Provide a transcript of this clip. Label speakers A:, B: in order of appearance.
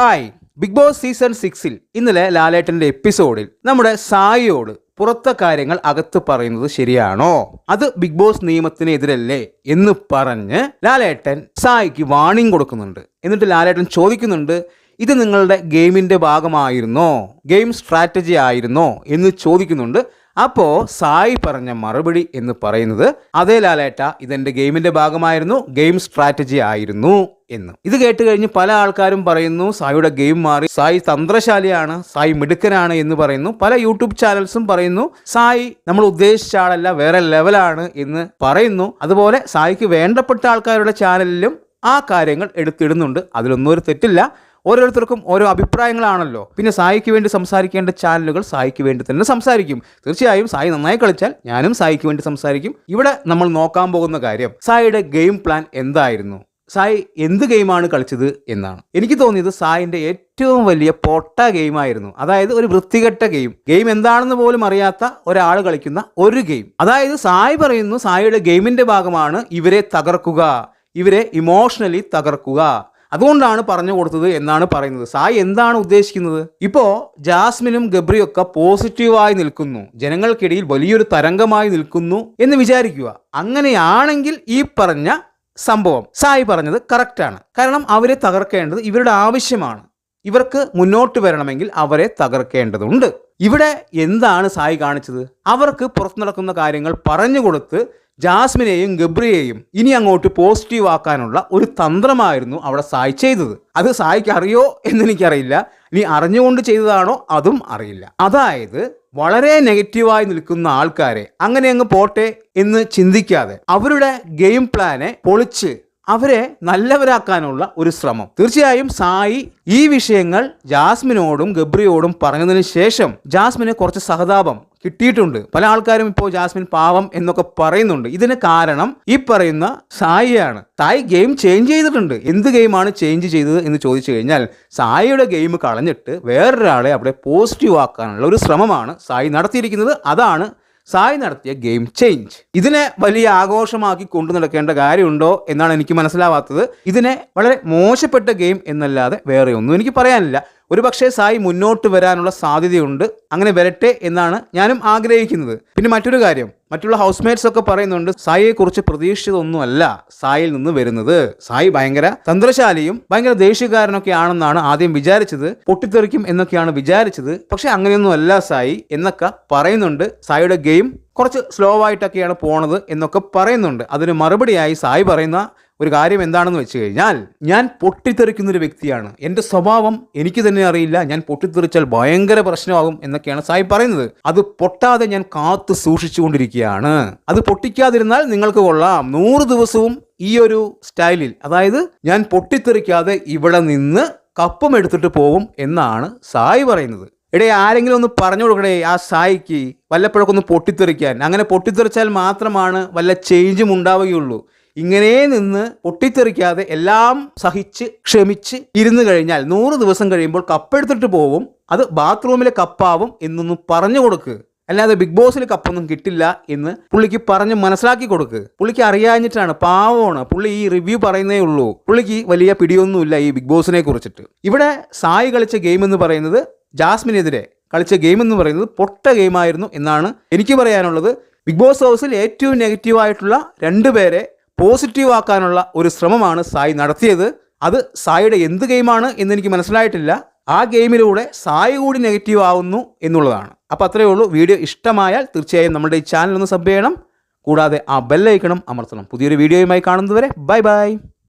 A: Hi big boss season സിക്സിൽ ഇന്നലെ ലാലേട്ടന്റെ എപ്പിസോഡിൽ നമ്മുടെ സായിയോട് പുറത്തെ കാര്യങ്ങൾ അകത്ത് പറയുന്നത് ശരിയാണോ? അത് ബിഗ് ബോസ് നിയമത്തിനെതിരല്ലേ എന്ന് പറഞ്ഞ് ലാലേട്ടൻ സായിക്ക് വാണിംഗ് കൊടുക്കുന്നുണ്ട്. എന്നിട്ട് ലാലേട്ടൻ ചോദിക്കുന്നുണ്ട് ഇത് നിങ്ങളുടെ ഗെയിമിന്റെ ഭാഗമായിരുന്നോ? ഗെയിം സ്ട്രാറ്റജി ആയിരുന്നോ? എന്ന് ചോദിക്കുന്നുണ്ട്. അപ്പോ സായി പറഞ്ഞ മറുപടി എന്ന് പറയുന്നത് അതേ ലാലേട്ട ഇതെന്റെ ഗെയിമിന്റെ ഭാഗമായിരുന്നു ഗെയിം സ്ട്രാറ്റജി ആയിരുന്നു എന്ന്. ഇത് കേട്ട് കഴിഞ്ഞ് പല ആൾക്കാരും പറയുന്നു സായിയുടെ ഗെയിം മാറി. സായി തന്ത്രശാലിയാണ് സായി മിടുക്കനാണ് എന്ന് പറയുന്നു. പല യൂട്യൂബ് ചാനൽസും പറയുന്നു സായി നമ്മൾ ഉദ്ദേശിച്ച ആളല്ല വേറെ ലെവലാണ് എന്ന് പറയുന്നു. അതുപോലെ സായിക്ക് വേണ്ടപ്പെട്ട ആൾക്കാരുടെ ചാനലിലും ആ കാര്യങ്ങൾ എടുത്തിടുന്നുണ്ട്. അതിലൊന്നും ഒരു തെറ്റില്ല. ഓരോരുത്തർക്കും ഓരോ അഭിപ്രായങ്ങളാണല്ലോ. പിന്നെ സായിക്ക് വേണ്ടി സംസാരിക്കേണ്ട ചാനലുകൾ സായിക്ക് വേണ്ടി തന്നെ സംസാരിക്കും. തീർച്ചയായും സായി നന്നായി കളിച്ചാൽ ഞാനും സായിക്ക് വേണ്ടി സംസാരിക്കും. ഇവിടെ നമ്മൾ നോക്കാൻ പോകുന്ന കാര്യം സായിയുടെ ഗെയിം പ്ലാൻ എന്തായിരുന്നു? സായി എന്ത് ഗെയിമാണ് കളിച്ചത് എന്നാണ്. എനിക്ക് തോന്നിയത് സായിന്റെ ഏറ്റവും വലിയ പൊട്ട ഗെയിമായിരുന്നു അതായത് ഒരു വൃത്തികെട്ട ഗെയിം ഗെയിം എന്താണെന്ന് പോലും അറിയാത്ത ഒരാൾ കളിക്കുന്ന ഒരു ഗെയിം അതായത് സായി പറയുന്നു സായിയുടെ ഗെയിമിന്റെ ഭാഗമാണ് ഇവരെ തകർക്കുക. ഇവരെ ഇമോഷണലി തകർക്കുക. അതുകൊണ്ടാണ് പറഞ്ഞു കൊടുത്തത് എന്നാണ് പറയുന്നത്. സായി എന്താണ് ഉദ്ദേശിക്കുന്നത്? ഇപ്പോ ജാസ്മിനും ഗബ്രിയും ഒക്കെ പോസിറ്റീവായി നിൽക്കുന്നു. ജനങ്ങൾക്കിടയിൽ വലിയൊരു തരംഗമായി നിൽക്കുന്നു എന്ന് വിചാരിക്കുക. അങ്ങനെയാണെങ്കിൽ ഈ പറഞ്ഞ സംഭവം സായി പറഞ്ഞത് കറക്റ്റാണ് കാരണം അവരെ തകർക്കേണ്ടത് ഇവരുടെ ആവശ്യമാണ്. ഇവർക്ക് മുന്നോട്ട് വരണമെങ്കിൽ അവരെ തകർക്കേണ്ടതുണ്ട്. ഇവിടെ എന്താണ് സായി കാണിച്ചത്? അവർക്ക് പുറത്തു നടക്കുന്ന കാര്യങ്ങൾ പറഞ്ഞു കൊടുത്ത് ജാസ്മിനെയും ഗബ്രിയെയും ഇനി അങ്ങോട്ട് പോസിറ്റീവ് ആക്കാനുള്ള ഒരു തന്ത്രമായിരുന്നു അവിടെ സായി ചെയ്തത്. അത് സായിക്ക് അറിയോ എന്നെനിക്കറിയില്ല. ഇനി അറിഞ്ഞുകൊണ്ട് ചെയ്തതാണോ അതും അറിയില്ല. അതായത് വളരെ നെഗറ്റീവായി നിൽക്കുന്ന ആൾക്കാരെ അങ്ങനെ അങ്ങ് പോട്ടെ എന്ന് ചിന്തിക്കാതെ അവരുടെ ഗെയിം പ്ലാനെ പൊളിച്ച് അവരെ നല്ലവരാക്കാനുള്ള ഒരു ശ്രമം. തീർച്ചയായും സായി ഈ വിഷയങ്ങൾ ജാസ്മിനോടും ഗബ്രിയോടും പറഞ്ഞതിന് ശേഷം ജാസ്മിന് കുറച്ച് സഹതാപം കിട്ടിയിട്ടുണ്ട്. പല ആൾക്കാരും ഇപ്പോൾ ജാസ്മിൻ പാവം എന്നൊക്കെ പറയുന്നുണ്ട്. ഇതിന് കാരണം ഈ പറയുന്ന സായിയാണ്. സായി ഗെയിം ചേഞ്ച് ചെയ്തിട്ടുണ്ട്. എന്ത് ഗെയിമാണ് ചേഞ്ച് ചെയ്തത് എന്ന് ചോദിച്ചു കഴിഞ്ഞാൽ സായിയുടെ ഗെയിം കളഞ്ഞിട്ട് വേറൊരാളെ അവിടെ പോസിറ്റീവ് ആക്കാനുള്ള ഒരു ശ്രമമാണ് സായി നടത്തിയിരിക്കുന്നത്. അതാണ് സായി നടത്തിയ ഗെയിം ചേഞ്ച്. ഇതിനെ വലിയ ആഘോഷമാക്കി കൊണ്ടു നടക്കേണ്ട കാര്യമുണ്ടോ എന്നാണ് എനിക്ക് മനസ്സിലാവാത്തത്. ഇതിനെ വളരെ മോശപ്പെട്ട ഗെയിം എന്നല്ലാതെ വേറെ ഒന്നും എനിക്ക് പറയാനില്ല. ഒരു പക്ഷേ സായി മുന്നോട്ട് വരാനുള്ള സാധ്യതയുണ്ട്. അങ്ങനെ വരട്ടെ എന്നാണ് ഞാനും ആഗ്രഹിക്കുന്നത്. പിന്നെ മറ്റൊരു കാര്യം. മറ്റുള്ള ഹൗസ്മേറ്റ്സ് ഒക്കെ പറയുന്നുണ്ട് സായിയെക്കുറിച്ച് പ്രതീക്ഷിച്ചതൊന്നുമല്ല സായിൽ നിന്ന് വരുന്നത്. സായി ഭയങ്കര തന്ത്രശാലിയും ഭയങ്കര ദേഷ്യക്കാരനൊക്കെ ആണെന്നാണ് ആദ്യം വിചാരിച്ചത്. പൊട്ടിത്തെറിക്കും എന്നൊക്കെയാണ് വിചാരിച്ചത്. പക്ഷെ അങ്ങനെയൊന്നും അല്ല സായി എന്നൊക്കെ പറയുന്നുണ്ട്. സായിയുടെ ഗെയിം കുറച്ച് സ്ലോ ആയിട്ടൊക്കെയാണ് പോണത് എന്നൊക്കെ പറയുന്നുണ്ട്. അതിന് മറുപടിയായി സായി പറയുന്ന ഒരു കാര്യം എന്താണെന്ന് വെച്ച് കഴിഞ്ഞാൽ ഞാൻ പൊട്ടിത്തെറിക്കുന്ന ഒരു വ്യക്തിയാണ്. എന്റെ സ്വഭാവം എനിക്ക് തന്നെ അറിയില്ല. ഞാൻ പൊട്ടിത്തെറിച്ചാൽ ഭയങ്കര പ്രശ്നമാകും എന്നൊക്കെയാണ് സായി പറയുന്നത്. അത് പൊട്ടാതെ ഞാൻ കാത്തു സൂക്ഷിച്ചുകൊണ്ടിരിക്കുകയാണ് അത് പൊട്ടിക്കാതിരുന്നാൽ നിങ്ങൾക്ക് കൊള്ളാം. നൂറ് ദിവസവും ഈ ഒരു സ്റ്റൈലിൽ അതായത് ഞാൻ പൊട്ടിത്തെറിക്കാതെ ഇവിടെ നിന്ന് കപ്പം എടുത്തിട്ട് പോകും എന്നാണ് സായി പറയുന്നത്. എടേ ആരെങ്കിലും ഒന്ന് പറഞ്ഞു കൊടുക്കണേ ആ സായിക്ക് വല്ലപ്പോഴൊക്കെ ഒന്ന് പൊട്ടിത്തെറിക്കാൻ. അങ്ങനെ പൊട്ടിത്തെറിച്ചാൽ മാത്രമാണ് വല്ല ചേഞ്ചും ഉണ്ടാവുകയുള്ളൂ. ഇങ്ങനെ നിന്ന് പൊട്ടിത്തെറിക്കാതെ എല്ലാം സഹിച്ച് ക്ഷമിച്ച് ഇരുന്ന് കഴിഞ്ഞാൽ നൂറ് ദിവസം കഴിയുമ്പോൾ കപ്പെടുത്തിട്ട് പോവും അത് ബാത്റൂമിലെ കപ്പാവും എന്നൊന്ന് പറഞ്ഞു കൊടുക്ക്. അല്ലാതെ ബിഗ് ബോസിൽ കപ്പൊന്നും കിട്ടില്ല എന്ന് പുള്ളിക്ക് പറഞ്ഞ് മനസ്സിലാക്കി കൊടുക്ക്. പുള്ളിക്ക് അറിയാഞ്ഞിട്ടാണ് പാവമാണ്. പുള്ളി ഈ റിവ്യൂ പറയുന്നേ ഉള്ളൂ. പുള്ളിക്ക് വലിയ പിടിയൊന്നുമില്ല ഈ ബിഗ് ബോസിനെ കുറിച്ചിട്ട്. ഇവിടെ സായി കളിച്ച ഗെയിം എന്ന് പറയുന്നത് ജാസ്മിനെതിരെ കളിച്ച ഗെയിം എന്ന് പറയുന്നത് പൊട്ട ഗെയിമായിരുന്നു എന്നാണ് എനിക്ക് പറയാനുള്ളത്. ബിഗ് ബോസ് ഹൗസിൽ ഏറ്റവും നെഗറ്റീവായിട്ടുള്ള രണ്ടുപേരെ പോസിറ്റീവ് ആക്കാനുള്ള ഒരു ശ്രമമാണ് സായി നടത്തിയത്. അത് സായിയുടെ എന്ത് ഗെയിമാണ് എന്ന് എനിക്ക് മനസ്സിലായിട്ടില്ല. ആ ഗെയിമിലൂടെ സായി കൂടി നെഗറ്റീവ് ആവുന്നു എന്നുള്ളതാണ്. അപ്പോൾ അത്രയേ ഉള്ളൂ. വീഡിയോ ഇഷ്ടമായാൽ തീർച്ചയായും നമ്മുടെ ഈ ചാനൽ ഒന്ന് സബ് ചെയ്യണം. കൂടാതെ ആ ബെല്ലൈക്കണം അമർത്തണം. പുതിയൊരു വീഡിയോയുമായി കാണുന്നതുവരെ ബൈ ബൈ.